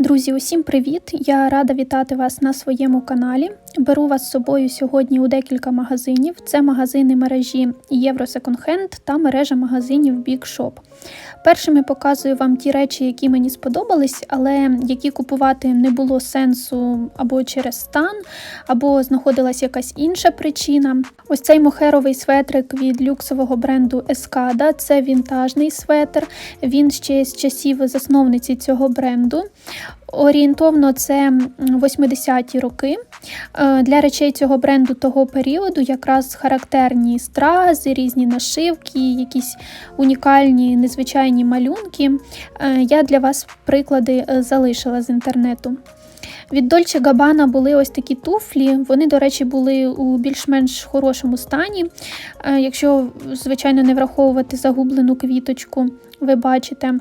Друзі, усім привіт! Я рада вітати вас на своєму каналі. Беру вас з собою сьогодні у декілька магазинів. Це магазини мережі Євро Second та мережа магазинів Big Shop. Першими показую вам ті речі, які мені сподобались, але які купувати не було сенсу або через стан, або знаходилась якась інша причина. Ось цей мохеровий светрик від люксового бренду Escada. Це вінтажний светр. Він ще з часів засновниці цього бренду. Орієнтовно це 80-ті роки. Е, для речей цього бренду того періоду якраз характерні стрази, різні нашивки, якісь унікальні незвичайні малюнки. Е, я для вас приклади е, залишила з інтернету. Від Dolce Gabbana були ось такі туфлі. Вони, до речі, були у більш-менш хорошому стані. Якщо, звичайно, не враховувати загублену квіточку, ви бачите.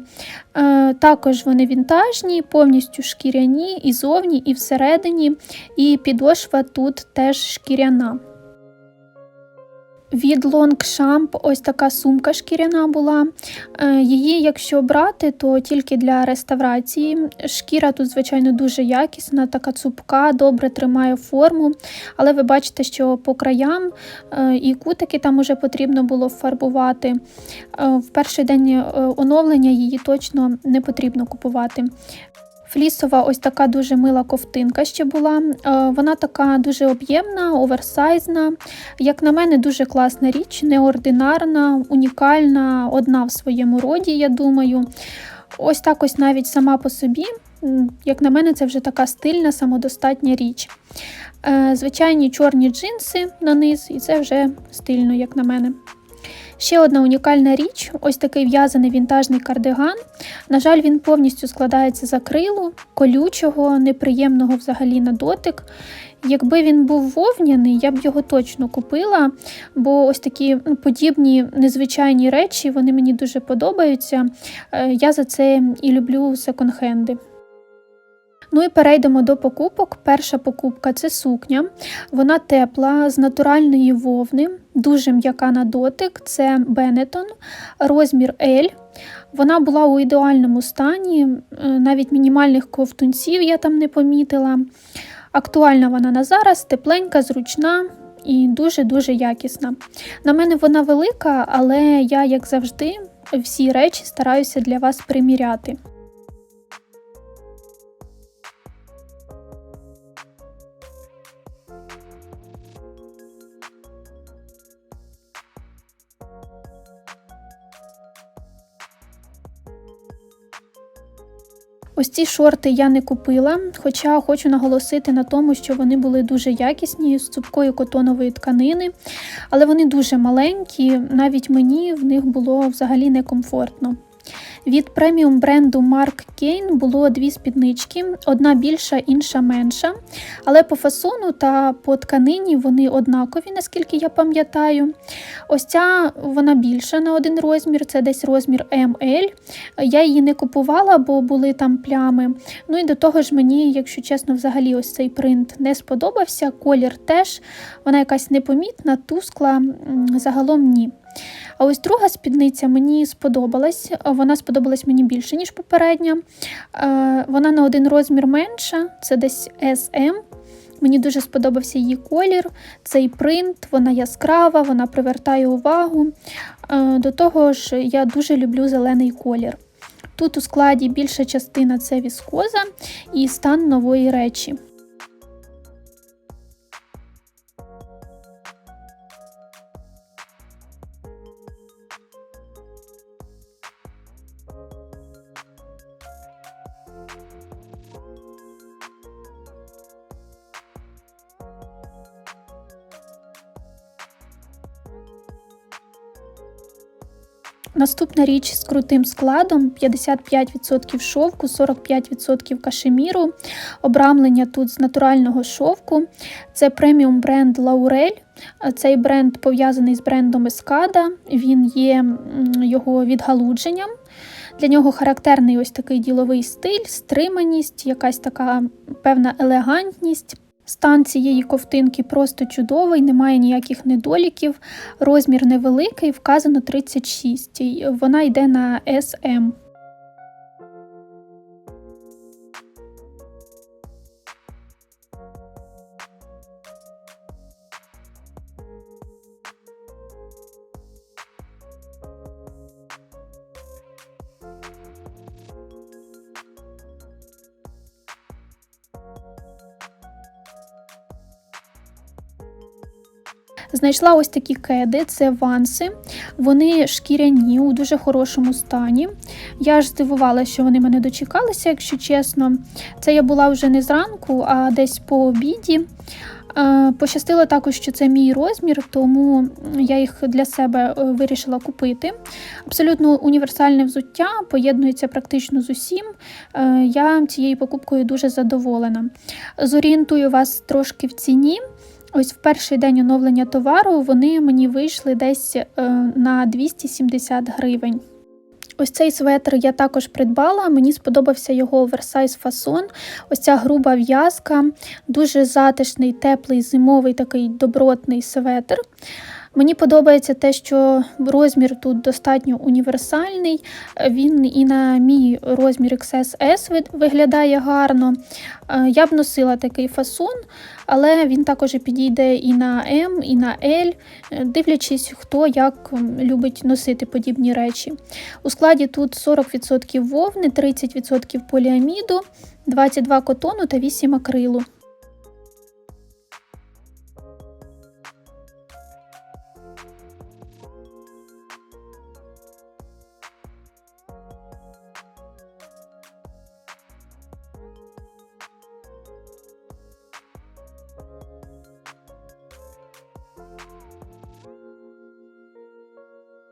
Також вони вінтажні, повністю шкіряні і зовні, і всередині, і підошва тут теж шкіряна. Від Longchamp ось така сумка шкіряна була. Е, її, якщо брати, то тільки для реставрації. Шкіра тут, звичайно, дуже якісна, така цупка, добре тримає форму. Але ви бачите, що по краям е, і кутики там уже потрібно було фарбувати. Е, в перший день оновлення її точно не потрібно купувати. Флісова ось така дуже мила ковтинка ще була. Е, вона така дуже об'ємна, оверсайзна. Як на мене, дуже класна річ, неординарна, унікальна, одна в своєму роді, я думаю. Ось так ось навіть сама по собі, як на мене, це вже така стильна, самодостатня річ. Е, звичайні чорні джинси на низ, і це вже стильно, як на мене. Ще одна унікальна річ ось такий в'язаний вінтажний кардиган. На жаль, він повністю складається з акрилу, колючого, неприємного взагалі на дотик. Якби він був вовняний, я б його точно купила, бо ось такі ну, подібні незвичайні речі вони мені дуже подобаються. Е, я за це і люблю секонд-хенди. Ну і перейдемо до покупок. Перша покупка це сукня. Вона тепла з натуральної вовни, дуже м'яка на дотик. Це Бенетон, розмір L. Вона була у ідеальному стані, е, навіть мінімальних ковтунців я там не помітила. Актуальна вона на зараз, тепленька, зручна і дуже-дуже якісна. На мене вона велика, але я, як завжди, всі речі стараюся для вас приміряти. Ось ці шорти я не купила, хоча хочу наголосити на тому, що вони були дуже якісні, з цупкої котонової тканини, але вони дуже маленькі, навіть мені в них було взагалі некомфортно. Від преміум бренду Mark Kane було дві спіднички, одна більша, інша менша. Але по фасону та по тканині вони однакові, наскільки я пам'ятаю. Ось ця вона більша на один розмір, це десь розмір ML. Я її не купувала, бо були там плями. Ну і до того ж, мені, якщо чесно, взагалі ось цей принт не сподобався. Колір теж, вона якась непомітна, тускла, загалом ні. А ось друга спідниця мені сподобалась, вона сподобалась мені більше, ніж попередня. Е, вона на один розмір менша, це десь SM. Мені дуже сподобався її колір, цей принт, вона яскрава, вона привертає увагу. Е, до того ж, я дуже люблю зелений колір. Тут у складі більша частина це віскоза і стан нової речі. Наступна річ з крутим складом: 55% шовку, 45% кашеміру. Обрамлення тут з натурального шовку. Це преміум бренд Laurel. Цей бренд пов'язаний з брендом Escada. Він є його відгалудженням. Для нього характерний ось такий діловий стиль, стриманість, якась така певна елегантність. Стан цієї ковтинки просто чудовий, немає ніяких недоліків. Розмір невеликий, вказано 36. Вона йде на SM. Знайшла ось такі кеди, це ванси. Вони шкіряні у дуже хорошому стані. Я ж здивувалася, що вони мене дочекалися, якщо чесно. Це я була вже не зранку, а десь по обіді. Е, Пощастило також, що це мій розмір, тому я їх для себе е, вирішила купити. Абсолютно універсальне взуття, поєднується практично з усім. Е, Я цією покупкою дуже задоволена. Зорієнтую вас трошки в ціні. Ось в перший день оновлення товару вони мені вийшли десь е, на 270 гривень. Ось цей светр я також придбала. Мені сподобався його оверсайз фасон. Ось ця груба в'язка, дуже затишний, теплий, зимовий такий добротний светр. Мені подобається те, що розмір тут достатньо універсальний. Він і на мій розмір XS виглядає гарно. Е, Я б носила такий фасон, але він також підійде і на М, і на L, е, дивлячись, хто як любить носити подібні речі. У складі тут 40% вовни, 30% поліаміду, 22 котону та 8 акрилу.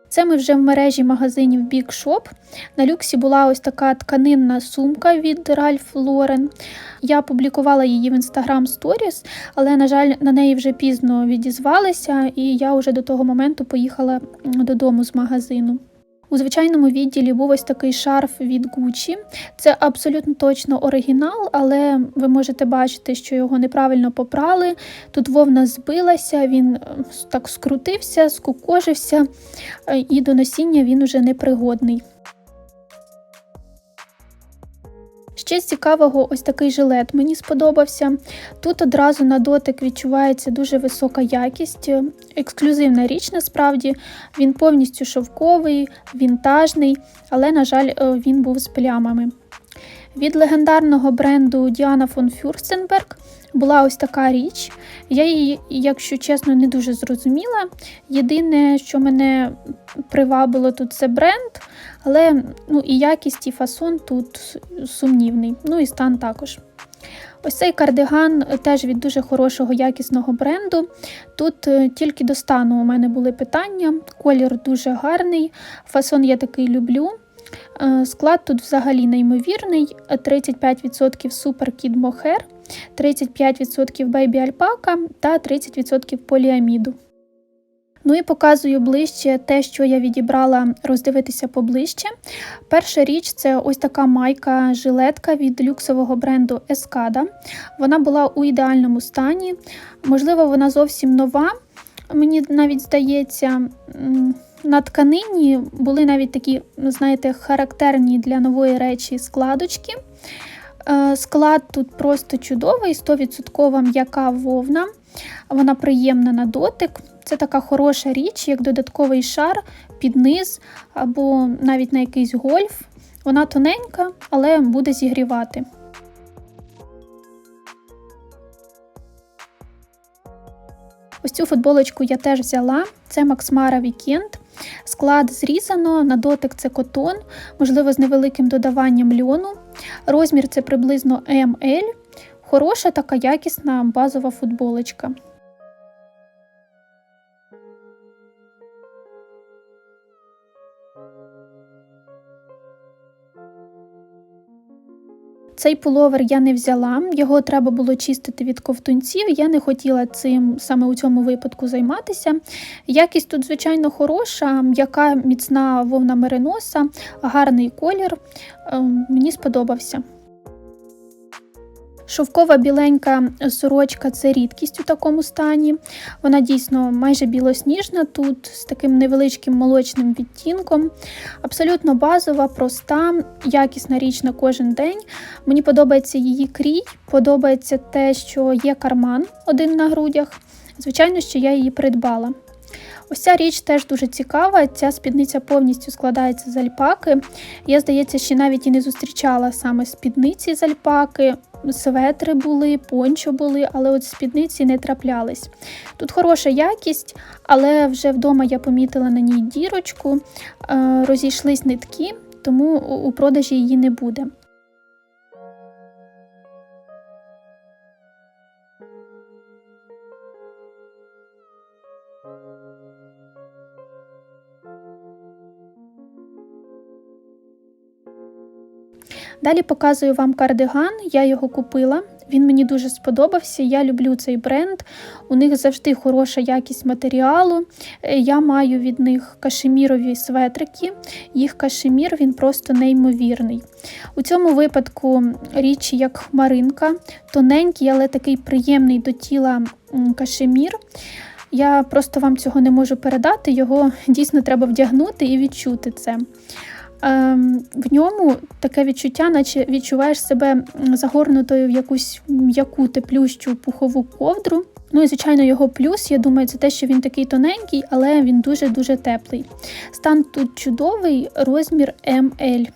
Це ми вже в мережі магазинів Big Shop. На люксі була ось така тканинна сумка від Ralph Lauren. Я публікувала її в Instagram Stories, але, на жаль, на неї вже пізно відізвалися, і я вже до того моменту поїхала додому з магазину. У звичайному відділі був ось такий шарф від Gucci. Це абсолютно точно оригінал, але ви можете бачити, що його неправильно попрали. Тут вовна збилася, він е, так скрутився, скукожився, е, і до носіння він уже непригодний. Ще з цікавого, ось такий жилет мені сподобався. Тут одразу на дотик відчувається дуже висока якість, ексклюзивна річ насправді. Він повністю шовковий, вінтажний, але, на жаль, е, він був з плямами. Від легендарного бренду Діана фон Фюрстенберг була ось така річ. Я її, якщо чесно, не дуже зрозуміла. Єдине, що мене привабило тут, це бренд, але ну, і якість, і фасон тут сумнівний. Ну і стан також. Ось цей кардиган теж від дуже хорошого якісного бренду. Тут е, тільки до стану у мене були питання. Колір дуже гарний, фасон я такий люблю. Е, Склад тут взагалі неймовірний: 35% Super Kid Mohair, 35% Baby Alpaca та 30% поліаміду. Ну і показую ближче те, що я відібрала роздивитися поближче. Перша річ це ось така майка жилетка від люксового бренду Escada. Вона була у ідеальному стані. Можливо, вона зовсім нова. Мені навіть здається, на тканині були навіть такі, ну, знаєте, характерні для нової речі складочки. Е, Склад тут просто чудовий, 100% м'яка вовна. Вона приємна на дотик. Це така хороша річ, як додатковий шар під низ або навіть на якийсь гольф. Вона тоненька, але буде зігрівати. Ось цю футболочку я теж взяла. Це Максмара Вікенд. Склад зрізано, на дотик це котон, можливо, з невеликим додаванням льону. Розмір це приблизно ML. Хороша така якісна базова футболочка. Цей пуловер я не взяла, його треба було чистити від ковтунців. Я не хотіла цим саме у цьому випадку займатися. Якість тут, звичайно, хороша, м'яка міцна вовна мериноса, гарний колір. Ем, Мені сподобався. Шовкова біленька сорочка це рідкість у такому стані. Вона дійсно майже білосніжна тут з таким невеличким молочним відтінком. Абсолютно базова, проста, якісна річ на кожен день. Мені подобається її крій, подобається те, що є карман один на грудях. Звичайно, що я її придбала. Ось ця річ теж дуже цікава. Ця спідниця повністю складається з альпаки. Я, здається, ще навіть і не зустрічала саме спідниці з альпаки. Светри були, пончо були, але от спідниці не траплялись. Тут хороша якість, але вже вдома я помітила на ній дірочку, е, розійшлись нитки, тому у продажі її не буде. Далі показую вам кардиган, я його купила. Він мені дуже сподобався. Я люблю цей бренд. У них завжди хороша якість матеріалу. Е, я маю від них кашемірові светрики. Їх кашемір він просто неймовірний. У цьому випадку річ як хмаринка, тоненький, але такий приємний до тіла кашемір. Я просто вам цього не можу передати, його дійсно треба вдягнути і відчути це. Ем, в ньому таке відчуття, наче відчуваєш себе загорнутою в якусь м'яку теплющу пухову ковдру. Ну і, звичайно, його плюс, я думаю, це те, що він такий тоненький, але він дуже-дуже теплий. Стан тут чудовий, розмір ML.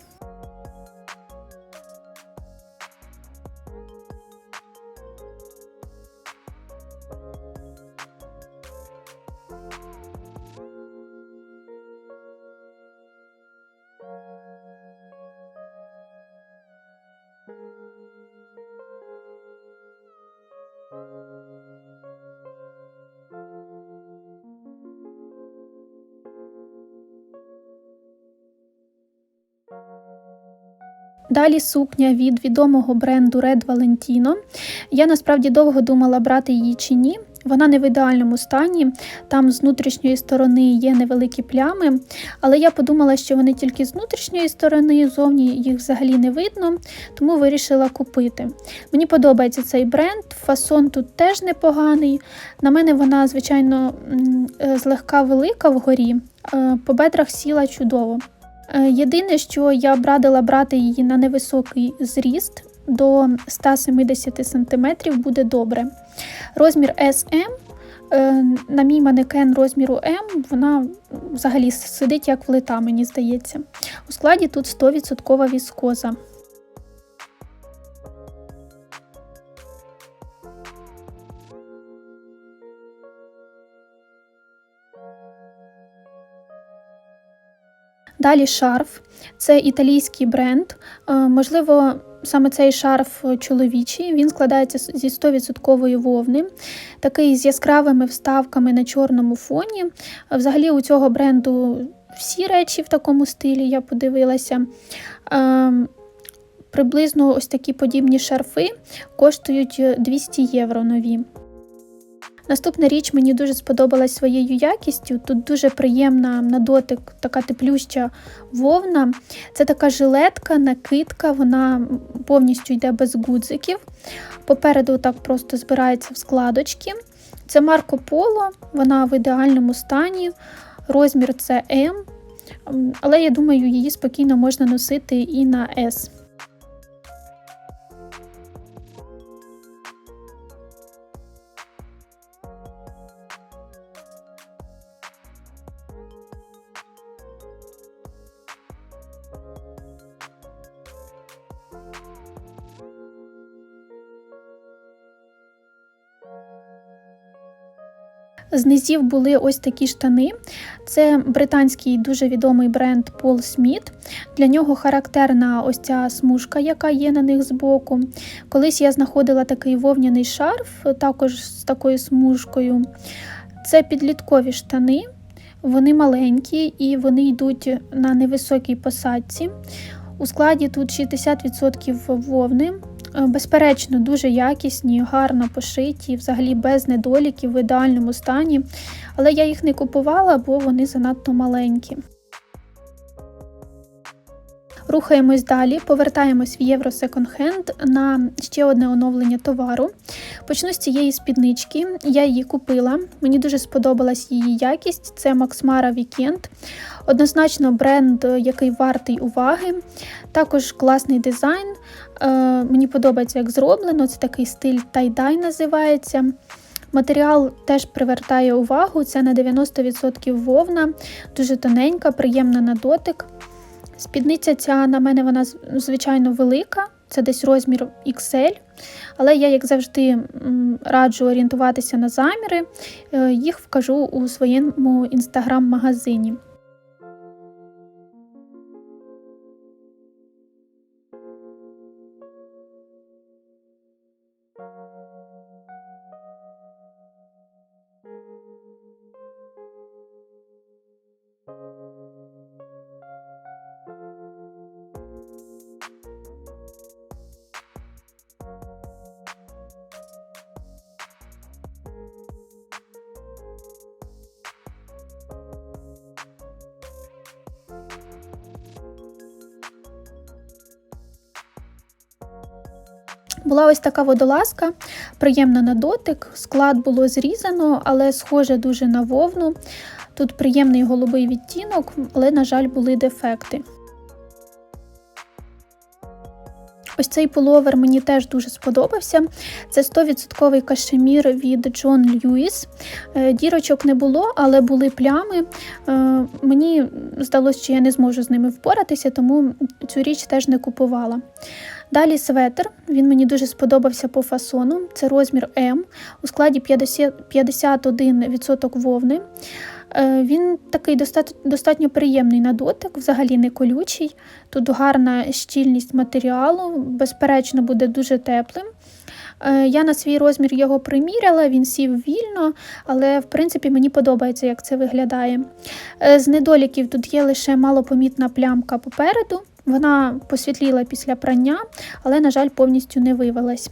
Далі сукня від відомого бренду Red Valentino. Я насправді довго думала, брати її чи ні. Вона не в ідеальному стані, там з внутрішньої сторони є невеликі плями, але я подумала, що вони тільки з внутрішньої сторони, зовні їх взагалі не видно, тому вирішила купити. Мені подобається цей бренд, фасон тут теж непоганий. На мене вона, звичайно, е, злегка велика вгорі, е, по бедрах сіла чудово. Е, єдине, що я б радила брати її на невисокий зріст до 170 см буде добре. Розмір SM, е, на мій манекен розміру М, вона взагалі сидить як влита, мені здається. У складі тут 100% віскоза. Далі шарф це італійський бренд. Е, можливо, саме цей шарф чоловічий, він складається зі 100% вовни, такий з яскравими вставками на чорному фоні. Взагалі, у цього бренду всі речі в такому стилі я подивилася. Е, приблизно ось такі подібні шарфи коштують 200 євро нові. Наступна річ мені дуже сподобалась своєю якістю. Тут дуже приємна на дотик, така теплюща вовна. Це така жилетка, накидка, вона повністю йде без гудзиків. Попереду так просто збирається в складочки. Це Марко Поло, вона в ідеальному стані, розмір це М, але я думаю, її спокійно можна носити і на S. З низів були ось такі штани. Це британський дуже відомий бренд Paul Smith. Для нього характерна ось ця смужка, яка є на них збоку. Колись я знаходила такий вовняний шарф, також з такою смужкою. Це підліткові штани, вони маленькі і вони йдуть на невисокій посадці. У складі тут 60% вовни. Е, безперечно, дуже якісні, гарно пошиті, взагалі без недоліків в ідеальному стані. Але я їх не купувала, бо вони занадто маленькі. Рухаємось далі, повертаємось в Євро Second Hand на ще одне оновлення товару. Почну з цієї спіднички. Я її купила. Мені дуже сподобалась її якість. Це Mara Weekend. Однозначно, бренд, який вартий уваги. Також класний дизайн. Е, мені подобається, як зроблено. Це такий стиль тай-дай називається. Матеріал теж привертає увагу, це на 90% вовна, дуже тоненька, приємна на дотик. Спідниця ця на мене вона звичайно велика, це десь розмір XL. Але я, як завжди, раджу орієнтуватися на заміри, Е, їх вкажу у своєму інстаграм-магазині. Була ось така водолазка, приємна на дотик. Склад було зрізано, але схоже дуже на вовну. Тут приємний голубий відтінок, але, на жаль, були дефекти. Ось цей пуловер мені теж дуже сподобався. Це 100% кашемір від John Lewis. Е, Дірочок не було, але були плями. Е, Мені здалося, що я не зможу з ними впоратися, тому цю річ теж не купувала. Далі светр, він мені дуже сподобався по фасону. Це розмір М у складі 50 51% вовни. Е, Він такий достатньо, приємний на дотик, взагалі не колючий. Тут гарна щільність матеріалу, безперечно, буде дуже теплим. Е, Я на свій розмір його приміряла, він сів вільно, але в принципі мені подобається, як це виглядає. Е, З недоліків тут є лише малопомітна плямка попереду. Вона посвітліла після прання, але, на жаль, повністю не вивелась.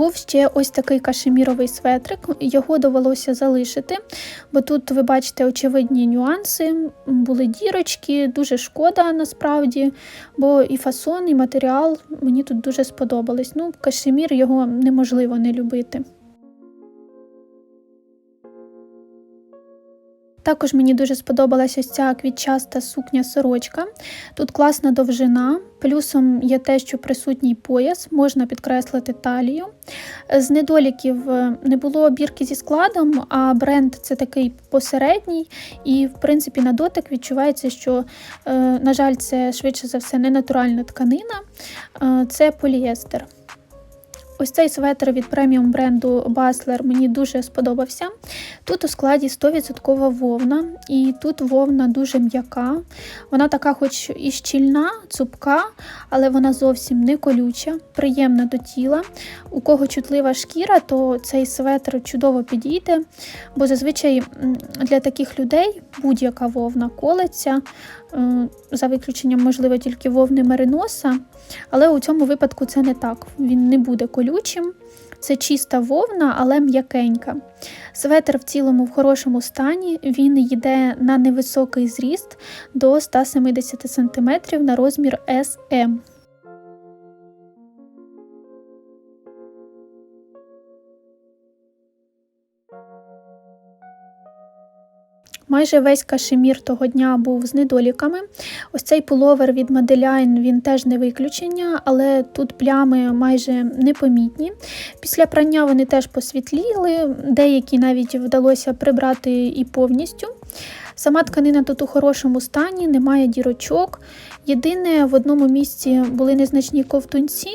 Був ще ось такий кашеміровий светрик, його довелося залишити, бо тут ви бачите очевидні нюанси, були дірочки, дуже шкода насправді, бо і фасон, і матеріал мені тут дуже сподобались. Ну, кашемір його неможливо не любити. Також мені дуже сподобалася ось ця квітчаста сукня сорочка. Тут класна довжина, плюсом є те, що присутній пояс, можна підкреслити талію. З недоліків е, не було обірки зі складом, а бренд це такий посередній, і, в принципі, на дотик відчувається, що, е, на жаль, це швидше за все не натуральна тканина, е, це поліестер. Ось цей светр від преміум бренду Баслер мені дуже сподобався. Тут у складі 100% вовна, і тут вовна дуже м'яка. Вона така, хоч і щільна, цупка, але вона зовсім не колюча, приємна до тіла. У кого чутлива шкіра, то цей светр чудово підійде, бо зазвичай для таких людей будь-яка вовна колеться, за виключенням, можливо, тільки вовни мериноса. Але у цьому випадку це не так. Він не буде колючим. Це чиста вовна, але м'якенька. Светр в цілому в хорошому стані, він йде на невисокий зріст до 170 см на розмір SM. Майже весь кашемір того дня був з недоліками. Ось цей пуловер від Madeline, він теж не виключення, але тут плями майже непомітні. Після прання вони теж посвітліли, деякі навіть вдалося прибрати і повністю. Сама тканина тут у хорошому стані, немає дірочок. Єдине, в одному місці були незначні ковтунці,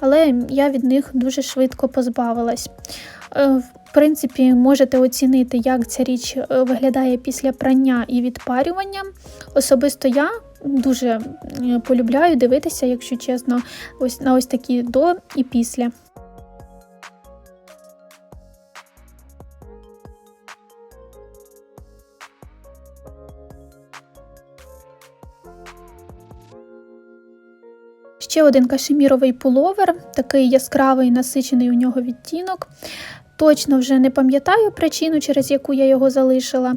але я від них дуже швидко позбавилась. Е, В принципі, можете оцінити, як ця річ е, виглядає після прання і відпарювання. Особисто я дуже полюбляю дивитися, якщо чесно, ось на ось такі до і після. Ще один кашеміровий пуловер, такий яскравий насичений у нього відтінок. Точно вже не пам'ятаю причину, через яку я його залишила.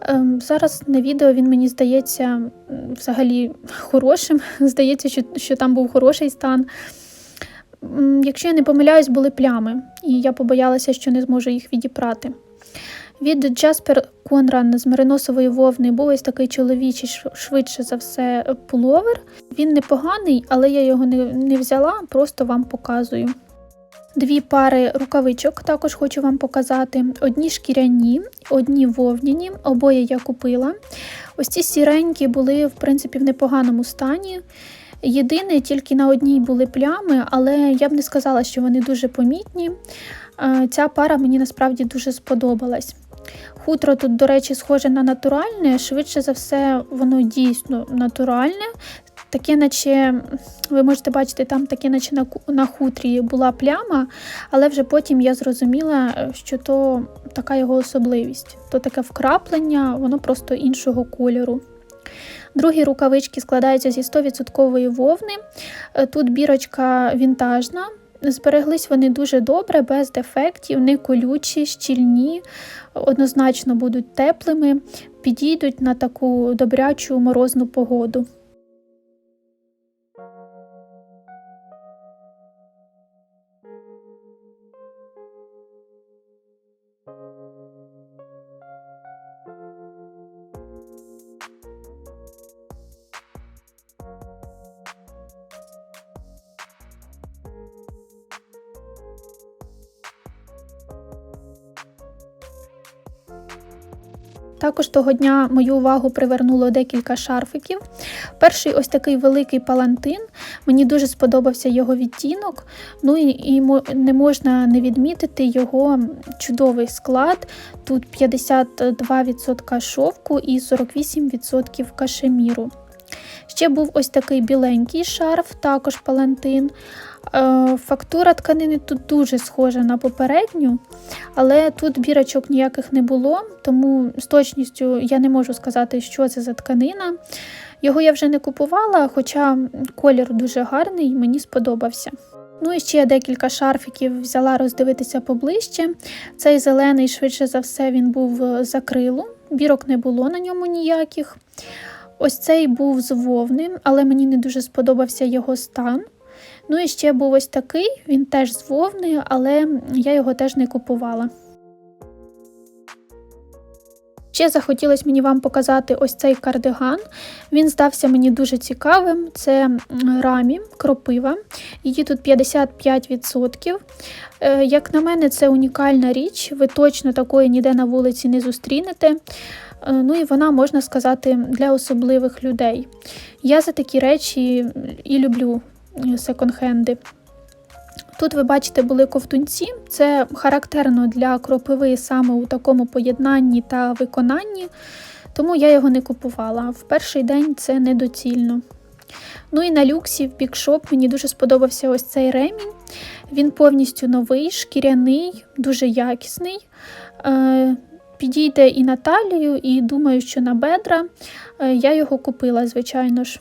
Ем, Зараз на відео він мені здається взагалі хорошим. Здається, що, що там був хороший стан. Якщо я не помиляюсь, були плями, і я побоялася, що не зможу їх відіпрати. Від Jasper Conran з мериносової вовни був ось такий чоловічий, швидше за все, пуловер. Він непоганий, але я його не, не взяла, просто вам показую. Дві пари рукавичок також хочу вам показати. Одні шкіряні, одні вовняні, обоє я купила. Ось ці сіренькі були, в принципі, в непоганому стані. Єдине, тільки на одній були плями, але я б не сказала, що вони дуже помітні. Ця пара мені насправді дуже сподобалась. Хутро тут, до речі, схоже на натуральне, швидше за все, воно дійсно натуральне. Таке, наче ви можете бачити, там таке, наче на, на хутрі була пляма, але вже потім я зрозуміла, що то така його особливість. То таке вкраплення, воно просто іншого кольору. Другі рукавички складаються зі 100% вовни. Е, Тут бірочка вінтажна. Збереглись вони дуже добре, без дефектів, не колючі, щільні, однозначно будуть теплими, підійдуть на таку добрячу морозну погоду. Також того дня мою увагу привернуло декілька шарфиків. Перший ось такий великий палантин. Мені дуже сподобався його відтінок. Ну і, і не можна не відмітити його чудовий склад. Тут 52% шовку і 48% кашеміру. Ще був ось такий біленький шарф, також палантин. Е, Фактура тканини тут дуже схожа на попередню, але тут бірочок ніяких не було, тому з точністю я не можу сказати, що це за тканина. Його я вже не купувала, хоча колір дуже гарний і мені сподобався. Ну і ще я декілька шарфіків взяла роздивитися поближче. Цей зелений, швидше за все, він був е, з акрилу, бірок не було на ньому ніяких. Ось цей був з вовни, але мені не дуже сподобався його стан. Ну і ще був ось такий, він теж з вовни, але я його теж не купувала. Ще захотілося мені вам показати ось цей кардиган. Він здався мені дуже цікавим. Це рамі, кропива. Її тут 55%. Е, Як на мене, це унікальна річ. Ви точно такої ніде на вулиці не зустрінете. Е, Ну і вона, можна сказати, для особливих людей. Я за такі речі і люблю е, секонд-хенди. Тут ви бачите, були ковтунці. Це характерно для кропиви саме у такому поєднанні та виконанні, тому я його не купувала. В перший день це недоцільно. Ну і на люксі в бікшоп мені дуже сподобався ось цей ремінь. Він повністю новий, шкіряний, дуже якісний. Підійде і на талію, і думаю, що на бедра. Е, Я його купила, звичайно ж.